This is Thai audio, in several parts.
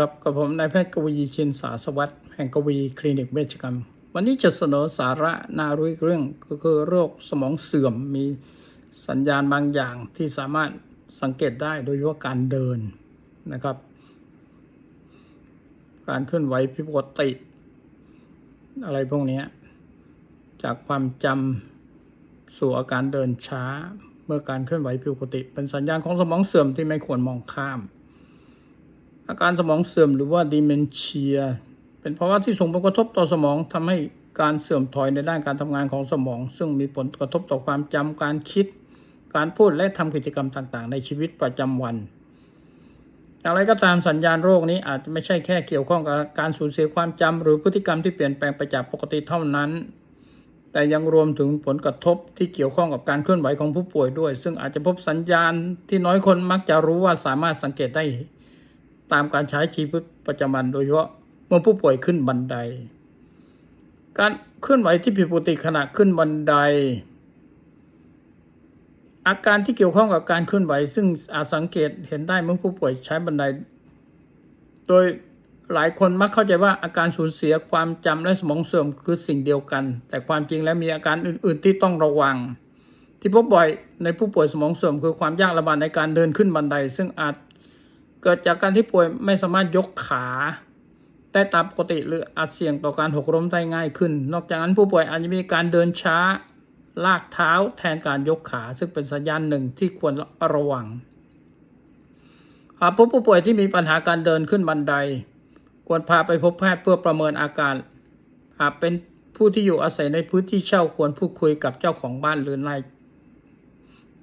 ครับกับผมนายแพทย์กวีชินสาสวัสดิ์แห่งกวีคลินิกเวชกรรม วันนี้จะเสนอสาระน่ารู้อีกเรื่องก็คือโรคสมองเสื่อมมีสัญญาณบางอย่างที่สามารถสังเกตได้โดยเฉพาะการเดินนะครับ การเคลื่อนไหวผิดปกติ อะไรพวกนี้จากความจำสู่อาการเดินช้า เมื่อการเคลื่อนไหวผิดปกติ เป็นสัญญาณของสมองเสื่อมที่ไม่ควรมองข้าม อาการสมองเสื่อมหรือว่าดิเมนเชีย เป็นภาวะที่ส่งผลกระทบต่อสมองทำให้การเสื่อมถอยในด้านการทำงานของสมอง ซึ่งมีผลกระทบต่อความจำการคิด การพูดและทำกิจกรรมต่างๆ ในชีวิตประจำวัน อย่างไรก็ตามสัญญาณโรคนี้อาจจะไม่ใช่แค่เกี่ยวข้องกับการสูญเสียความจำหรือพฤติกรรมที่เปลี่ยนแปลงไปจากปกติเท่านั้น แต่ยังรวมถึงผลกระทบที่เกี่ยวข้องกับการเคลื่อนไหวของผู้ป่วยด้วย ซึ่งอาจจะพบสัญญาณที่น้อยคนมักจะรู้ว่าสามารถสังเกตได้ ตามการใช้ชีวิตประจำวันโดยเฉพาะเมื่อผู้ป่วยขึ้นบันได การเคลื่อนไหวที่ผิดปกติขณะขึ้นบันได อาการที่เกี่ยวข้องกับการเคลื่อนไหว ซึ่งอาจสังเกตเห็นได้เมื่อผู้ป่วยใช้บันได โดยหลายคนมักเข้าใจว่าอาการสูญเสียความจำและสมองเสื่อมคือสิ่งเดียวกัน แต่ความจริงแล้วมีอาการอื่น ๆ ที่ต้องระวัง ที่พบบ่อยในผู้ป่วยสมองเสื่อมคือความยากลำบากในการเดินขึ้นบันได ซึ่งอาจ เกิดจากการที่ป่วยไม่สามารถยกขาได้ตามปกติหรืออาจเสี่ยงต่อการหกล้มได้ง่ายขึ้น นอกจากนั้นผู้ป่วยอาจจะมีการเดินช้า ลากเท้าแทนการยกขา ซึ่งเป็นสัญญาณหนึ่งที่ควรระวังหากพบผู้ป่วยที่มีปัญหาการเดินขึ้นบันได ควรพาไปพบแพทย์เพื่อประเมินอาการ หากเป็นผู้ที่อยู่อาศัยในพื้นที่เช่าควรพูดคุยกับเจ้าของบ้านหรือนาย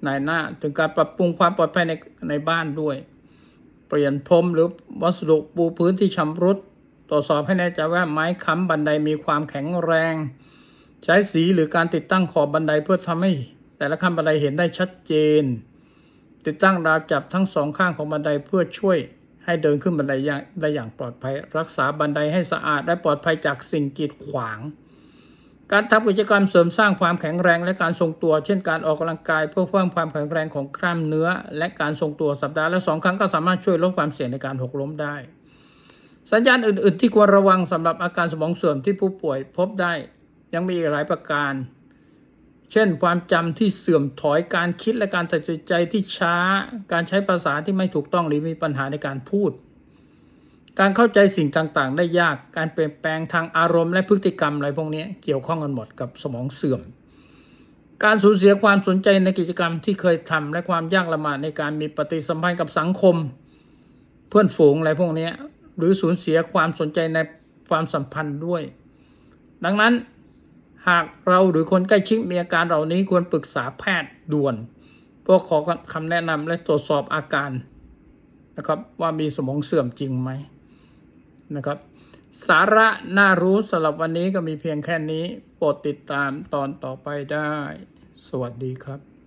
นายหน้า ถึงการปรับปรุงความปลอดภัยในในบ้านด้วย เปลี่ยนพรมหรือวัสดุปูพื้นที่ชำรุด ตรวจสอบให้แน่ใจว่าไม้ค้ำบันไดมีความแข็งแรง ใช้สีหรือการติดตั้งขอบบันไดเพื่อทำให้แต่ละขั้นบันไดเห็นได้ชัดเจน ติดตั้งราวจับทั้งสองข้างของบันไดเพื่อช่วยให้เดินขึ้นบันไดได้อย่างปลอดภัย รักษาบันไดให้สะอาดและปลอดภัยจากสิ่งกีดขวาง การทำกิจกรรมเสริมสร้างความแข็งแรงและการทรงตัว เช่นการออกกำลังกายเพื่อเพิ่มความแข็งแรงของกล้ามเนื้อ และการทรงตัวสัปดาห์ละสองครั้งก็สามารถช่วยลดความเสี่ยงในการหกล้มได้ สัญญาณอื่น ๆ ที่ควรระวังสำหรับอาการสมองเสื่อมที่ผู้ป่วยพบได้ ยังมีอีกหลายประการ เช่น ความจำที่เสื่อมถอยการคิดและการตัดสินใจที่ช้า การใช้ภาษาที่ไม่ถูกต้องหรือมีปัญหาในการพูด การเข้าใจสิ่งต่างๆ ได้ยาก การเปลี่ยนแปลงทางอารมณ์และพฤติกรรมอะไรพวกนี้เกี่ยวข้องกันหมดกับสมองเสื่อม การสูญเสียความสนใจในกิจกรรมที่เคยทำและความยากลำบากในการมีปฏิสัมพันธ์กับสังคม เพื่อนฝูงอะไรพวกนี้หรือสูญเสียความสนใจในความสัมพันธ์ด้วย ดังนั้นหากเราหรือคนใกล้ชิดมีอาการเหล่านี้ควรปรึกษาแพทย์ด่วนเพื่อขอคำแนะนำและตรวจสอบอาการนะครับว่ามีสมองเสื่อมจริงไหม นะครับ สาระน่ารู้สำหรับวันนี้ก็มีเพียงแค่นี้ โปรดติดตามตอนต่อไปได้ สวัสดีครับ